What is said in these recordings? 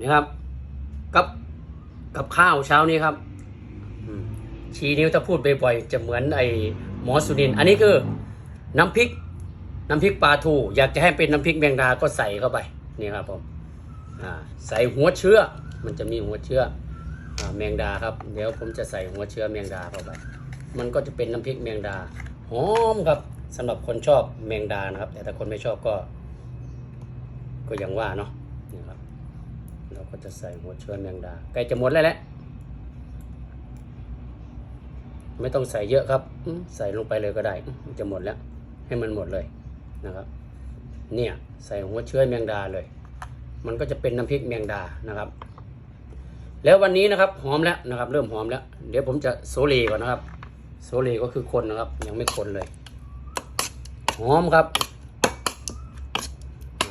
นี่ครับ กับกับข้าวเช้านี้ครับชี้นิ้วถ้าพูดบ่อยๆจะเหมือนไอ้หมอสุนิน อันนี้คือน้ำพริก น้ำพริกปลาทู อยากจะให้เป็นน้ำพริกแมงดาก็ใส่เข้าไปนี่ครับผมใส่หัวเชื้อ มันจะมีหัวเชื้ออแมงดาครับ เดี๋ยวผมจะใส่หัวเชื้อแมงดาเข้าไป มันก็จะเป็นน้ำพริกแมงดาหอมครับสำหรับคนชอบแมงดานะครับ แต่ถ้าคนไม่ชอบก็ ก็ย่างว่าเนาะนี่ครับ เราก็จะใส่หัวเชื้อแมงดาใกล้จะหมดแล้วแหละ ไม่ต้องใส่เยอะครับ ใส่ลงไปเลยก็ได้ จะหมดแล้ว ให้มันหมดเลยนะครับ เนี่ยใส่หัวเชื้อแมงดาเลย มันก็จะเป็นน้ำพริกแมงดานะครับ แล้ววันนี้นะครับหอมแล้วนะครับ เริ่มหอมแล้ว เดี๋ยวผมจะโซเลก่อนนะครับโซเลก็คือคนนะครับ ยังไม่คนเลยหอมครับ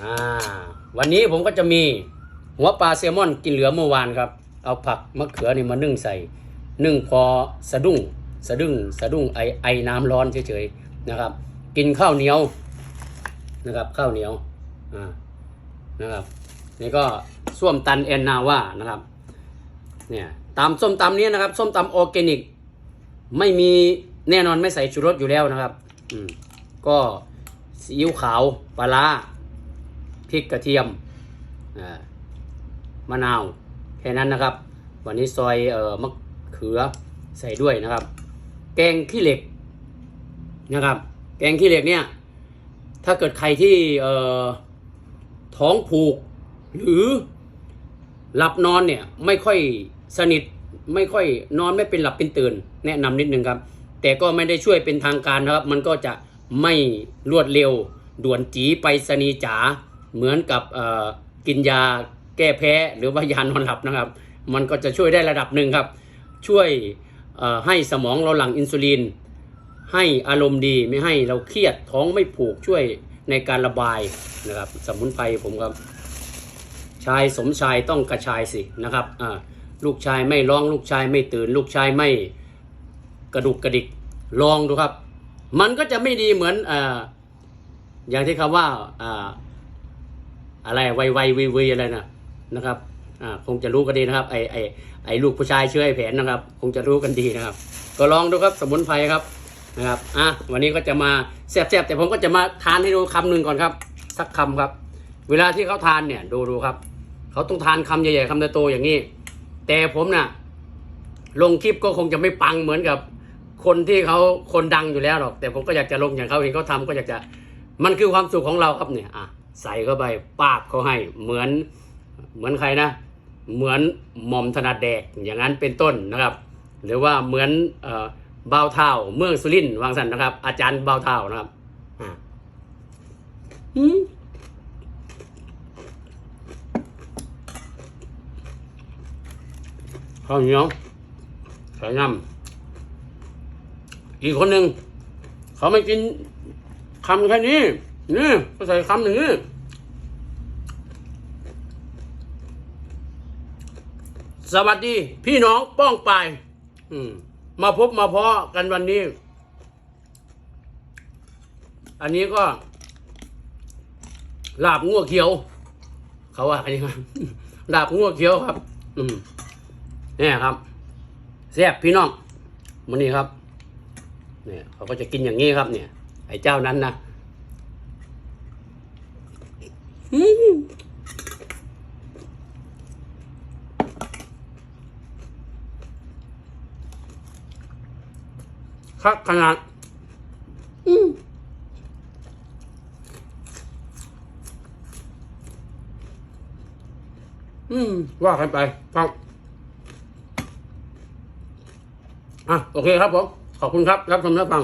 อ่า วันนี้ผมก็จะมี หัวปลาแซลมอนกินเหลือเมื่อวานครับ เอาผักมะเขือนี่มานึ่งใส่ นึ่งพอสะดุ้งสะดุ้งสะดุ้งไอไอน้ำร้อนเฉยๆนะครับ กินข้าวเหนียวนะครับข้าวเหนียวอ่านะครับนี่ก็ส้วมตันแอนนาว่านะครับเนี่ยตามส้มตำนี้นะครับ ส้มตำออร์แกนิก ไม่มีแน่นอนไม่ใส่ชูรสอยู่แล้วนะครับอืมก็ซีอิ๊วขาวปลาร้าพริกกระเทียมอ่า มะนาวแค่นั้นนะครับ วันนี้ซอยเอ่อมะเขือใส่ด้วยนะครับ แกงขี้เหล็กนะครับ แกงขี้เหล็กเนี่ยถ้าเกิดใครที่เอ่อท้องผูก หรือหลับนอนเนี่ยไม่ค่อยสนิทไม่ค่อยนอนไม่เป็นหลับเป็นตื่น แนะนำนิดนึงครับ แต่ก็ไม่ได้ช่วยเป็นทางการนะครับ มันก็จะไม่รวดเร็ว ด่วนจีไปสนีจ๋าเหมือนกับกินยา แก้แพ้หรือว่ายานอนหลับนะครับ มันก็จะช่วยได้ระดับหนึ่งครับ ช่วยให้สมองเราหลั่งอินซูลิน ให้อารมณ์ดีไม่ให้เราเครียดท้องไม่ผูกช่วยในการระบายนะครับ สมุนไพรผมครับ ชายสมชายต้องกระชายสินะครับลูกชายไม่ร้องลูกชายไม่ตื่น ลูกชายไม่กระดุกกระดิกลองดูครับ มันก็จะไม่ดีเหมือนออย่างที่คำว่าออะไรไวไววีวีอะไรนะ นะครับอ่าคงจะรู้กันดีนะครับไอไอไอลูกผู้ชายเชื่อไอแผนนะครับ คงจะรู้กันดีนะครับ ก็ลองดูครับสมุนไพรครับนะครับอะวันนี้ก็จะมาแซ่บๆแต่ผมก็จะมาทานให้ดูคำหนึ่งก่อนครับ สักคำครับ เวลาที่เขาทานเนี่ยดูดูครับ เขาต้องทานคำใหญ่ๆคำโตๆอย่างนี้ แต่ผมน่ะลงคลิปก็คงจะไม่ปังเหมือนกับคนที่เขาคนดังอยู่แล้วหรอก แต่ผมก็อยากจะลงอย่างเขาเห็นเขาทำก็อยากจะมันคือความสุขของเราครับเนี่ยอะใส่เข้าไปปาบเขาให้เหมือน เหมือนใครนะ เหมือนหม่อมถนัดแดกอย่างนั้นเป็นต้นนะครับ หรือว่าเหมือนเบาเท่าเมืองสุรินทร์วางสันนะครับ อาจารย์เบาเท่านะครับอ่าอืมข้าวเหนียวใส่น้ำอีกคนหนึ่งเขาไม่กินคำแค่นี้ นี่เขาใส่คำอย่างนี้ สวัสดี พี่น้องป้องปายอืมมาพบมาพาะกันวันนี้ อันนี้ก็ ลาบงัวเขียว เขาว่ากันอยังไงลาบงัวเขียวครับ อืมเนี่ยครับแซ่บพี่น้องมันนี่ครับ เนี่ยเขาก็จะกินอย่างนี้ครับ เนี่ย ไอ้เจ้านั้นนะอืม คักขนาดอืมอืมว่ากันไปฟังอะโอเคครับผม ขอบคุณครับ รับชมรับฟัง